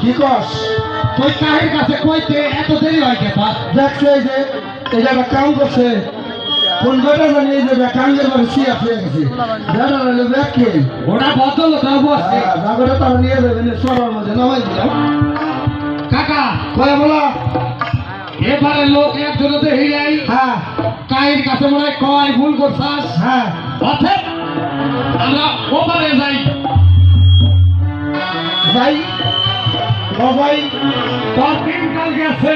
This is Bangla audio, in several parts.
কি কস? তুই কাহির কাছে? কইতে এত দেরি হয় কেতা দেখছে এই যে এই জায়গা কাম করছে। কোন বেটা জানি এই যে কাম যে করে সিয়া ফেয়ে গেছে। বেটা হলো ব্যাগকে ওটা বদল তো বসে। জাগরে তারা নিয়ে যাবেন সবার মধ্যে নামাই দিলাম। কাকা কয় বলা? এবারে লোক একজনে হ্যাঁ। কাহির কাছে মনে হয় কয় ভুল করছাস। হ্যাঁ। আমরা ওপারে যাই। যাই সবাই তিন কাল গেছে।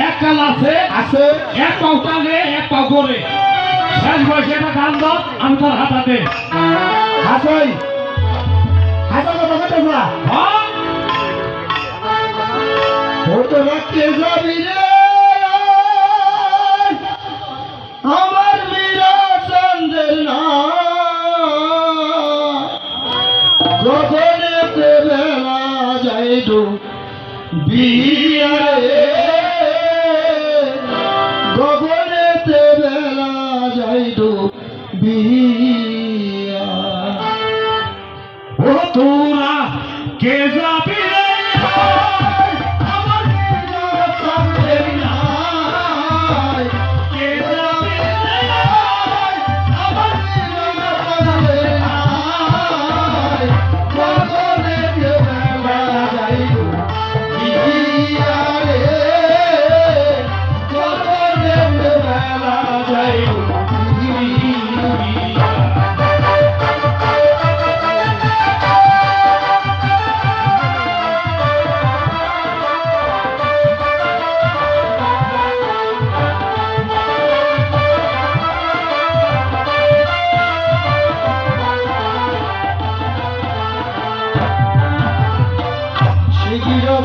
এক কাল আছে আছে। এক পাও টানে এক পাও করে শেষ বয়সে একটা গান দাও আমি তোর হাতাতে হাসাই হাসা কথা কথা না হ্যাঁ। রাখতে যাবি রে। আমার মীরা চন্দ্রের না যাইডু বিয়ারে গগনেতে বেলা যাইডু বিয়া। ও তোরা কে যাবি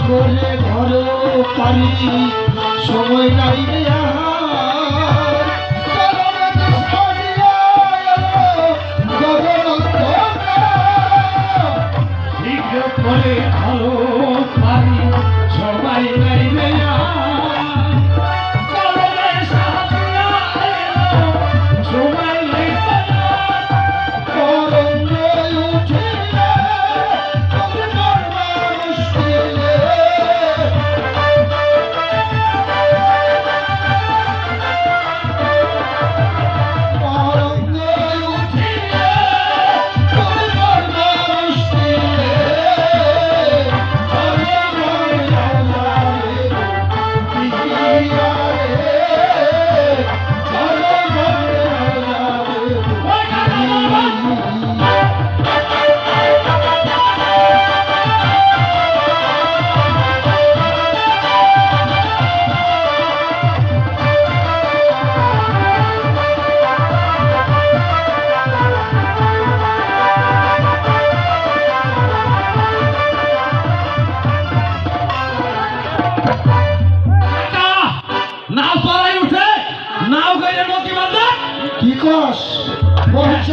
করে ঘর পারি সময় নাই করে ভালো পারি cross.